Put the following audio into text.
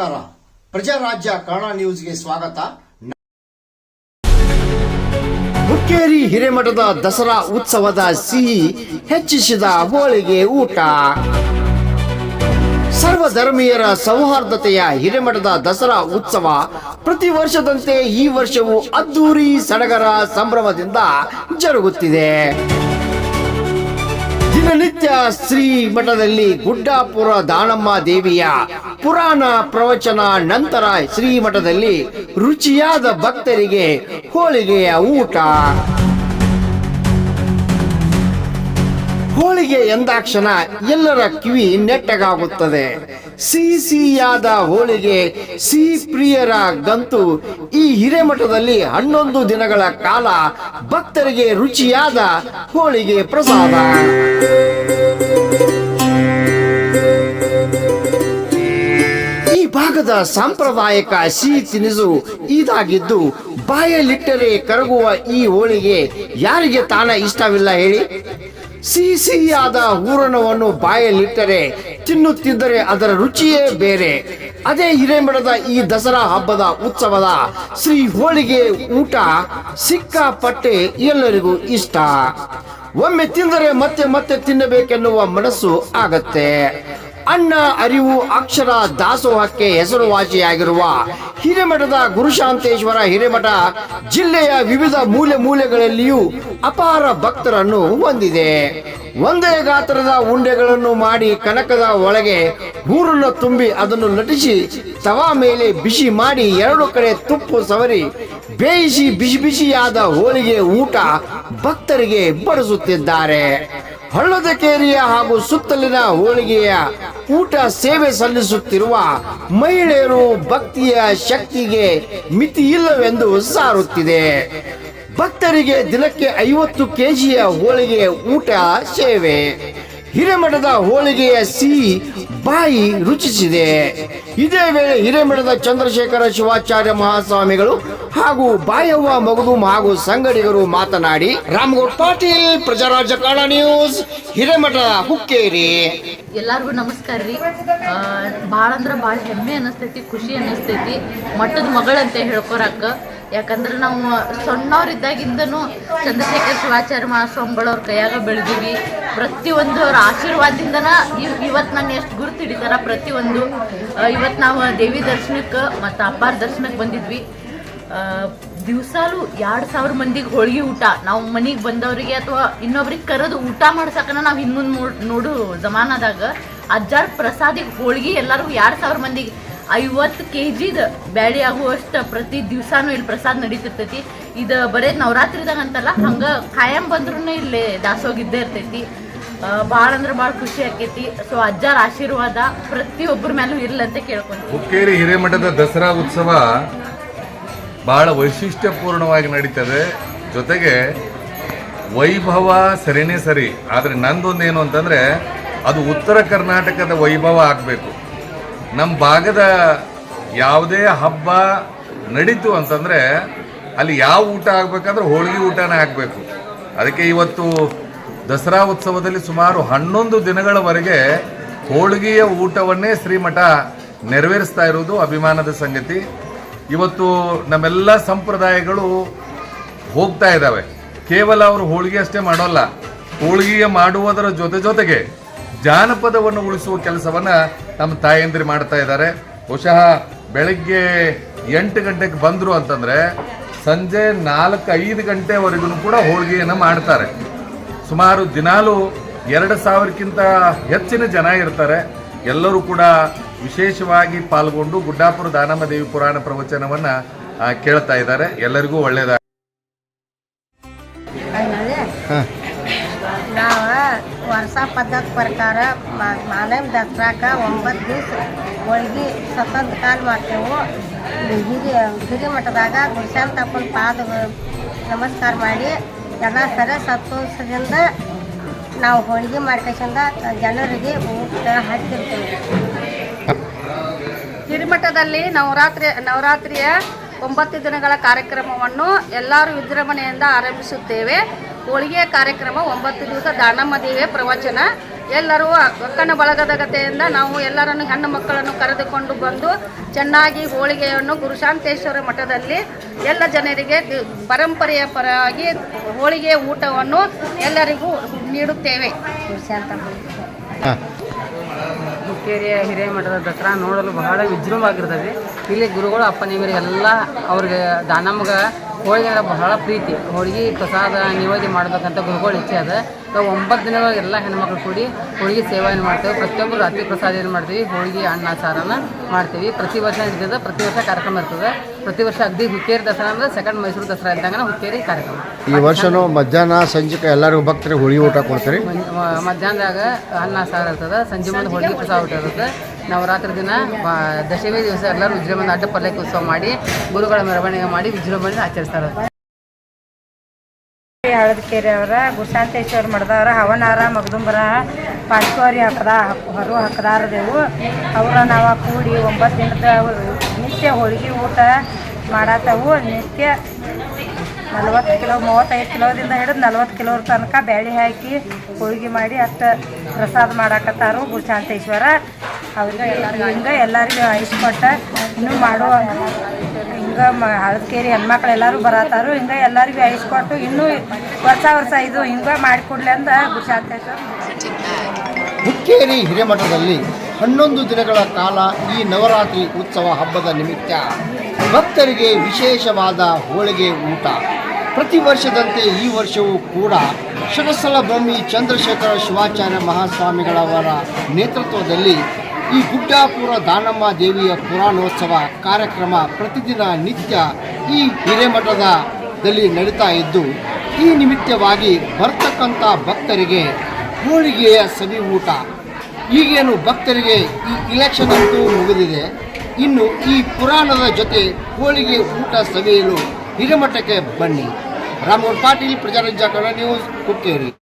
ನಮಸ್ಕಾರ. ಪ್ರಜಾರಾಜ್ಯ ಕನ್ನಡ ನ್ಯೂಸ್ಗೆ ಸ್ವಾಗತ. ಹುಕ್ಕೇರಿ ಹಿರೇಮಠದ ದಸರಾ ಉತ್ಸವದ ಸಿಹಿ ಹೆಚ್ಚಿಸಿದ ಹೋಳಿಗೆ ಊಟ. ಸರ್ವಧರ್ಮೀಯರ ಸೌಹಾರ್ದತೆಯ ಹಿರೇಮಠದ ದಸರಾ ಉತ್ಸವ ಪ್ರತಿ ವರ್ಷದಂತೆ ಈ ವರ್ಷವೂ ಅದ್ದೂರಿ ಸಡಗರ ಸಂಭ್ರಮದಿಂದ ಜರುಗುತ್ತಿದೆ. ದಿನನಿತ್ಯ ಶ್ರೀ ಮಠದಲ್ಲಿ ಗುಡ್ಡಾಪುರ ದಾನಮ್ಮ ದೇವಿಯ ಪುರಾಣ ಪ್ರವಚನ ನಂತರ ಶ್ರೀ ಮಠದಲ್ಲಿ ರುಚಿಯಾದ ಭಕ್ತರಿಗೆ ಹೋಳಿಗೆಯ ಊಟ. ಹೋಳಿಗೆ ಎಂದಾಕ್ಷಣ ಎಲ್ಲರ ಕಿವಿ ನೆಟ್ಟಗಾಗುತ್ತದೆ. ಸಿಹಿಯಾದ ಹೋಳಿಗೆ ಸಿಹಿ ಪ್ರಿಯರ ಗಂತು. ಈ ಹಿರೇಮಠದಲ್ಲಿ ಹನ್ನೊಂದು ದಿನಗಳ ಕಾಲ ಭಕ್ತರಿಗೆ ರುಚಿಯಾದ ಹೋಳಿಗೆ ಪ್ರಸಾದ. ಈ ಭಾಗದ ಸಾಂಪ್ರದಾಯಿಕ ಸಿಹಿ ತಿನಿಸು ಇದಾಗಿದ್ದು, ಬಾಯಲ್ಲಿಟ್ಟರೆ ಕರಗುವ ಈ ಹೋಳಿಗೆ ಯಾರಿಗೆ ತಾನ ಇಷ್ಟವಿಲ್ಲ ಹೇಳಿ? ಸಿಹಿ ಸಿಹಿಯಾದ ಹೂರಣವನ್ನು ಬಾಯಲ್ಲಿಟ್ಟರೆ ತಿನ್ನುತ್ತಿದ್ದರೆ ಅದರ ರುಚಿಯೇ ಬೇರೆ. ಅದೇ ಹಿರೇಮಠದ ಈ ದಸರಾ ಹಬ್ಬದ ಉತ್ಸವದ ಶ್ರೀ ಹೋಳಿಗೆ ಊಟ ಸಿಕ್ಕಾಪಟ್ಟೆ ಎಲ್ಲರಿಗೂ ಇಷ್ಟ. ಒಮ್ಮೆ ತಿಂದರೆ ಮತ್ತೆ ಮತ್ತೆ ತಿನ್ನಬೇಕೆನ್ನುವ ಮನಸ್ಸು ಆಗತ್ತೆ. ಅಣ್ಣ ಅರಿವು ಅಕ್ಷರ ದಾಸೋಹಕ್ಕೆ ಹೆಸರುವಾಸಿಯಾಗಿರುವ ಹಿರೇಮಠದ ಗುರುಶಾಂತೇಶ್ವರ ಹಿರೇಮಠ ಜಿಲ್ಲೆಯ ವಿವಿಧ ಮೂಲೆ ಮೂಲೆಗಳಲ್ಲಿಯೂ ಅಪಾರ ಭಕ್ತರನ್ನು ಹೊಂದಿದೆ. ಒಂದೇ ಗಾತ್ರದ ಉಂಡೆಗಳನ್ನು ಮಾಡಿ ಕನಕದ ಒಳಗೆ ಊರನ್ನು ತುಂಬಿ ಅದನ್ನು ನಟಿಸಿ ತವಾ ಮೇಲೆ ಬಿಸಿ ಮಾಡಿ ಎರಡು ಕಡೆ ತುಪ್ಪು ಸವರಿ ಬೇಯಿಸಿ ಬಿಸಿ ಬಿಸಿಯಾದ ಹೋಳಿಗೆ ಊಟ ಭಕ್ತರಿಗೆ ಬಡಿಸುತ್ತಿದ್ದಾರೆ. ಹಳ್ಳದಕೇರಿಯ ಹಾಗೂ ಸುತ್ತಲಿನ ಹೋಳಿಗೆಯ ಊಟ ಸೇವೆ ಸಲ್ಲಿಸುತ್ತಿರುವ ಮಹಿಳೆಯರು ಭಕ್ತಿಯ ಶಕ್ತಿಗೆ ಮಿತಿ ಇಲ್ಲವೆಂದು ಸಾರುತ್ತಿದೆ. ಭಕ್ತರಿಗೆ ದಿನಕ್ಕೆ ಐವತ್ತು ಕೆಜಿಯ ಹೋಳಿಗೆ ಊಟ ಸೇವೆ. ಹಿರೇಮಠದ ಹೋಳಿಗೆಯ ಸಿಹಿ ಬಾಯಿ ರುಚಿಸಿದೆ. ಇದೇ ವೇಳೆ ಹಿರೇಮಠದ ಚಂದ್ರಶೇಖರ ಶಿವಾಚಾರ್ಯ ಮಹಾಸ್ವಾಮಿಗಳು ಹಾಗೂ ಬಾಯವ್ವ ಮಗದು ಹಾಗೂ ಸಂಗಡಿಗರು ಮಾತನಾಡಿ, ರಾಮಗೌಡ್ ಪಾಟೀಲ್ ಪ್ರಜಾರಾಜ ಕಾಳ ನ್ಯೂಸ್, ಹಿರೇಮಠ ಹುಕ್ಕೇರಿ. ಎಲ್ಲರಿಗೂ ನಮಸ್ಕಾರ ರೀ. ಭಾಳ ಅಂದ್ರೆ ಭಾಳ ಹೆಮ್ಮೆ ಅನಿಸ್ತೈತಿ, ಖುಷಿ ಅನಿಸ್ತೈತಿ ಮಠದ ಮಗಳಂತ ಹೇಳ್ಕೊರಕ್ಕ. ಯಾಕಂದ್ರೆ ನಾವು ಸಣ್ಣವ್ರಿದ್ದಾಗಿಂದನೂ ಚಂದ್ರಶೇಖರ್ ಶಿವಾಚಾರ್ಯ ಮಹಾಸ್ವಾಮಿಗಳವ್ರ ಕೈಯಾಗ ಬೆಳೆದೀವಿ. ಪ್ರತಿಯೊಂದು ಅವ್ರ ಆಶೀರ್ವಾದದಿಂದನ ಇವ್ ಇವತ್ತು ನಾನು ಎಷ್ಟು ಗುರುತು ಹಿಡಿತಾರ ಪ್ರತಿಯೊಂದು ಇವತ್ತು ನಾವು ದೇವಿ ದರ್ಶನಕ್ಕೆ ಮತ್ತು ಅಪ್ಪಾರ ದರ್ಶನಕ್ಕೆ ಬಂದಿದ್ವಿ. ದಿವ್ಸಾಲು ಎರಡು ಸಾವಿರ ಮಂದಿಗೆ ಹೋಳಿಗೆ ಊಟ. ನಾವು ಮನೆಗೆ ಬಂದವರಿಗೆ ಅಥವಾ ಇನ್ನೊಬ್ರಿಗೆ ಕರೆದು ಊಟ ಮಾಡ್ಸಕ್ಕನ ನಾವು ಇನ್ನೊಂದು ನೋಡು ಜಮಾನದಾಗ. ಅಜ್ಜಾರ್ ಪ್ರಸಾದಿಗೆ ಹೋಳಿಗೆ ಎಲ್ಲರಿಗೂ ಎರಡು ಸಾವಿರ ಮಂದಿಗೆ ಐವತ್ತು ಕೆ ಜಿದ ಬ್ಯಾಳಿ ಆಗುವಷ್ಟು ಪ್ರತಿ ದಿವ್ಸಾನು ಇಲ್ಲಿ ಪ್ರಸಾದ ನಡೀತಿರ್ತೈತಿ. ಇದು ಬರೇ ನವರಾತ್ರಿದಾಗ ಅಂತಲ್ಲ ಹಂಗೆ ಖಾಯಂ ಬಂದ್ರೂ ಇಲ್ಲಿ ದಾಸೋಗಿದ್ದೇ ಇರ್ತೈತಿ. ಭಾಳ ಅಂದ್ರೆ ಭಾಳ ಖುಷಿ ಆಕೈತಿ. ಸೊ ಅಜ್ಜಾರ ಆಶೀರ್ವಾದ ಪ್ರತಿಯೊಬ್ಬರ ಮೇಲೂ ಅಂತ ಕೇಳ್ಕೊಂತೀವಿ. ಹುಕ್ಕೇರಿ ಹಿರೇಮಠದ ದಸರಾ ಉತ್ಸವ ಬಹಳ ವೈಶಿಷ್ಟ್ಯಪೂರ್ಣವಾಗಿ ನಡೀತದೆ. ಜೊತೆಗೆ ವೈಭವ ಸರಿನೇ ಸರಿ, ಆದರೆ ನಂದೊಂದೇನು ಅಂತಂದರೆ ಅದು ಉತ್ತರ ಕರ್ನಾಟಕದ ವೈಭವ ಆಗಬೇಕು. ನಮ್ಮ ಭಾಗದ ಯಾವುದೇ ಹಬ್ಬ ನಡೀತು ಅಂತಂದರೆ ಅಲ್ಲಿ ಯಾವ ಊಟ ಆಗಬೇಕಂದ್ರೆ ಹೋಳಿಗೆ ಊಟನೇ ಆಗಬೇಕು. ಅದಕ್ಕೆ ಇವತ್ತು ದಸರಾ ಉತ್ಸವದಲ್ಲಿ ಸುಮಾರು ಹನ್ನೊಂದು ದಿನಗಳವರೆಗೆ ಹೋಳಿಗೆಯ ಊಟವನ್ನೇ ಶ್ರೀಮಠ ನೆರವೇರಿಸ್ತಾ ಇರುವುದು ಅಭಿಮಾನದ ಸಂಗತಿ. ಇವತ್ತು ನಮ್ಮೆಲ್ಲ ಸಂಪ್ರದಾಯಗಳು ಹೋಗ್ತಾ ಇದ್ದಾವೆ. ಕೇವಲ ಅವರು ಹೋಳಿಗೆ ಅಷ್ಟೇ ಮಾಡೋಲ್ಲ. ಹೋಳಿಗೆ ಮಾಡುವುದರ ಜೊತೆ ಜೊತೆಗೆ ಜಾನಪದವನ್ನು ಉಳಿಸುವ ಕೆಲಸವನ್ನ ನಮ್ಮ ತಾಯಂದ್ರಿ ಮಾಡ್ತಾ ಇದ್ದಾರೆ. ಬಹುಶಃ ಬೆಳಗ್ಗೆ ಎಂಟು ಗಂಟೆಗೆ ಬಂದರು ಅಂತಂದ್ರೆ ಸಂಜೆ ನಾಲ್ಕು ಐದು ಗಂಟೆವರೆಗೂ ಕೂಡ ಹೋಳಿಗೆಯನ್ನು ಮಾಡ್ತಾರೆ. ಸುಮಾರು ದಿನಾಲು ಎರಡು ಸಾವಿರಕ್ಕಿಂತ ಹೆಚ್ಚಿನ ಜನ ಇರ್ತಾರೆ. ಎಲ್ಲರೂ ಕೂಡ ವಿಶೇಷವಾಗಿ ಪಾಲ್ಗೊಂಡು ಗುಡ್ಡಾಪುರ ದಾನಮ್ಮ ದೇವಿ ಪುರಾಣ ಪ್ರವಚನವನ್ನು ಕೇಳ್ತಾ ಇದ್ದಾರೆ. ಎಲ್ಲರಿಗೂ ಒಳ್ಳೆಯದ ವರ್ಷ ಪದ್ಧತಿ ಪ್ರಕಾರ ಮಾನವ ದಸರಾಕ ಒಂಬತ್ತು ದಿವಸ ಹೋಳ್ಗೆ ಸತಂತ ಕಾಲ ಮಾಡ್ತೇವೆ. ಹಿರಿ ಹಿರಿಮಠದಾಗ ಗುರುಶಾಂತಪ್ಪನ ಪಾದ ನಮಸ್ಕಾರ ಮಾಡಿ ಎಲ್ಲ ಸರ ಸಂತೋಷದಿಂದ ನಾವು ಹೋಳಿಗೆ ಮಾಡ್ಕೊಂಡ ಜನರಿಗೆ ಊಟ ಹಾಕಿರ್ತೇವೆ. ಹಿರಿಮಠದಲ್ಲಿ ನವರಾತ್ರಿ, ನವರಾತ್ರಿಯ ಒಂಬತ್ತು ದಿನಗಳ ಕಾರ್ಯಕ್ರಮವನ್ನು ಎಲ್ಲರೂ ವಿಜೃಂಭಣೆಯಿಂದ ಆರಂಭಿಸುತ್ತೇವೆ. ಹೋಳಿಗೆ ಕಾರ್ಯಕ್ರಮ ಒಂಬತ್ತು ದಿವಸ ದಾನಮ್ಮ ದೇವಿಯ ಪ್ರವಚನ. ಎಲ್ಲರೂ ಅಕ್ಕನ ಬಳಗದ ಗತೆಯಿಂದ ನಾವು ಎಲ್ಲರನ್ನು ಹೆಣ್ಣು ಮಕ್ಕಳನ್ನು ಕರೆದುಕೊಂಡು ಬಂದು ಚೆನ್ನಾಗಿ ಹೋಳಿಗೆಯನ್ನು ಗುರುಶಾಂತೇಶ್ವರ ಮಠದಲ್ಲಿ ಎಲ್ಲ ಜನರಿಗೆ ದಿ- ಪರಂಪರೆಯ ಪರವಾಗಿ ಹೋಳಿಗೆ ಊಟವನ್ನು ಎಲ್ಲರಿಗೂ ನೀಡುತ್ತೇವೆ. ಹುಕ್ಕೇರಿಯ ಮಠದ ದಸರಾ ನೋಡಲು ಬಹಳ ವಿಜೃಂಭವಾಗಿರ್ತದೆ ಇಲ್ಲಿ ಗುರುಗಳು ಅಪ್ಪನಿವರಿಗೆಲ್ಲ ಅವ್ರಿಗೆ ದಾನಮ್ಗ ಹೋಳಿಗೆ ಅಂದ್ರೆ ಬಹಳ ಪ್ರೀತಿ. ಹೋಳಿಗೆ ಪ್ರಸಾದ ನಿವೇದಿ ಮಾಡಬೇಕಂತ ಗುರುಗಳು ಇಚ್ಛೆ ಅದ. ನಾವು ಒಂಬತ್ತು ದಿನಗಳ ಎಲ್ಲ ಹೆಣ್ಮಕ್ಳು ಕೂಡಿ ಹೋಳಿಗೆ ಸೇವೆಯನ್ನು ಮಾಡ್ತೇವೆ. ಪ್ರತಿಯೊಬ್ಬರು ರಾತ್ರಿ ಪ್ರಸಾದ ಏನು ಮಾಡ್ತೀವಿ. ಹೋಳಿಗೆ ಅನ್ನ ಸಾರನ್ನ ಮಾಡ್ತೀವಿ. ಪ್ರತಿ ವರ್ಷ ಇರ್ತದೆ ಪ್ರತಿ ವರ್ಷ ಕಾರ್ಯಕ್ರಮ ಇರ್ತದೆ. ಪ್ರತಿ ವರ್ಷ ಅಗ್ದಿ ಹುಕ್ಕೇರಿ ದಸರಾ ಅಂದ್ರೆ ಸೆಕೆಂಡ್ ಮೈಸೂರು ದಸರಾ ಇದ್ದಾಗ ಹುಕ್ಕೇರಿ ಕಾರ್ಯಕ್ರಮ. ಈ ವರ್ಷನೂ ಮಧ್ಯಾಹ್ನ ಸಂಜೆಗೆ ಎಲ್ಲರಿಗೂ ಭಕ್ತರಿಗೆ ಹೋಳಿಗೆ ಊಟ ಕೊಡ್ತೀರಿ. ಮಧ್ಯಾಹ್ನದಾಗ ಅನ್ನ ಸಾರು ಇರ್ತದೆ. ಸಂಜೆ ಮುಂದೆ ಹೋಳಿಗೆ ಪ್ರಸಾದ ಊಟ ಇರುತ್ತೆ ನವರಾತ್ರಿ ದಿನ ದಶಮಿ ದಿವಸ ಎಲ್ಲರೂ ವಿಜೃಂಭಣೆ ಅಡ್ಡ ಪಲ್ಲಕ್ಕಿ ಉತ್ಸವ ಮಾಡಿ, ಗುರುಗಳ ಮೆರವಣಿಗೆ ಮಾಡಿ ವಿಜೃಂಭಣೆ ಆಚರಿಸ್ತಾರೆ. ಹಳದಕೆರೆ ಅವರ, ಗುರುಶಾಂತೇಶ್ವರ ಮಠದವರ, ಹವನಾರ, ಮಗದುಂಬರ ಪಾಶ್ವರಿ ಹಾಕದ, ಹೊರು ಹಾಕದಾರದೆವು ಅವರ ನಾವು ಕೂಡಿ ಒಂಬತ್ತು ದಿನದ ನಿತ್ಯ ಹೋಳಿಗೆ ಊಟ ಮಾಡತ್ತವು ನಿತ್ಯ ನಲ್ವತ್ತು ಕಿಲೋ, ಮೂವತ್ತೈದು ಕಿಲೋದಿಂದ ಹಿಡಿದು ನಲ್ವತ್ತು ಕಿಲೋ ತನಕ ಬ್ಯಾಳಿ ಹಾಕಿ ಹೋಳಿಗೆ ಮಾಡಿ ಅಷ್ಟು ಪ್ರಸಾದ ಮಾಡಾಕತ್ತಾರು ಗುರುಶಾಂತೇಶ್ವರ. ಅವ್ರಿಗೆ ಎಲ್ಲರಿಗೂ ಹಿಂಗೆ ಎಲ್ಲರಿಗೂ ಐಸ್ಕೊಟ್ಟ ಇನ್ನೂ ಮಾಡುವ ಹಿಂಗೆ ಮ ಹಳದಕೇರಿ ಹೆಣ್ಮಕ್ಳು ಎಲ್ಲರೂ ಬರತ್ತಾರು. ಹಿಂಗೆ ಎಲ್ಲರಿಗೂ ಐಸ್ಕೊಟ್ಟು ಇನ್ನೂ ವರ್ಷ ವರ್ಷ ಇದು ಹಿಂಗೆ ಮಾಡಿಕೊಡ್ಲಿ ಅಂತ ಗುರುಶಾಂತೇಶ್ವರ ಹುಕ್ಕೇರಿ ಹಿರೇಮಠದಲ್ಲಿ ಹನ್ನೊಂದು ದಿನಗಳ ಕಾಲ ಈ ನವರಾತ್ರಿ ಉತ್ಸವ ಹಬ್ಬದ ನಿಮಿತ್ತ ಭಕ್ತರಿಗೆ ವಿಶೇಷವಾದ ಹೋಳಿಗೆ ಊಟ. ಪ್ರತಿ ವರ್ಷದಂತೆ ಈ ವರ್ಷವೂ ಕೂಡ ಬ್ರಹ್ಮಿ ಚಂದ್ರಶೇಖರ ಶಿವಾಚಾರ್ಯ ಮಹಾಸ್ವಾಮಿಗಳವರ ನೇತೃತ್ವದಲ್ಲಿ ಈ ಗುಡ್ಡಾಪುರ ದಾನಮ್ಮ ದೇವಿಯ ಪುರಾಣೋತ್ಸವ ಕಾರ್ಯಕ್ರಮ ಪ್ರತಿದಿನ ನಿತ್ಯ ಈ ಹಿರೇಮಠದಲ್ಲಿ ನಡೀತಾ ಇದ್ದು, ಈ ನಿಮಿತ್ತವಾಗಿ ಬರ್ತಕ್ಕಂಥ ಭಕ್ತರಿಗೆ ಹೋಳಿಗೆಯ ಸವಿ ಊಟ. ಈಗೇನು ಭಕ್ತರಿಗೆ ಈ ಇಲೆಕ್ಷನ್ ಅಂತೂ ಮುಗಿದಿದೆ. ಇನ್ನು ಈ ಪುರಾಣದ ಜೊತೆ ಹೋಳಿಗೆ ಊಟ ಸವಿಯಲು ಹಿರೇಮಠಕ್ಕೆ ಬನ್ನಿ. ರಾಮಗೌಡ ಪಾಟೀಲ್ ಪ್ರಜಾರಂಜ ಕನ್ನಡ ನ್ಯೂಸ್ ಹುಕ್ಕೇರಿ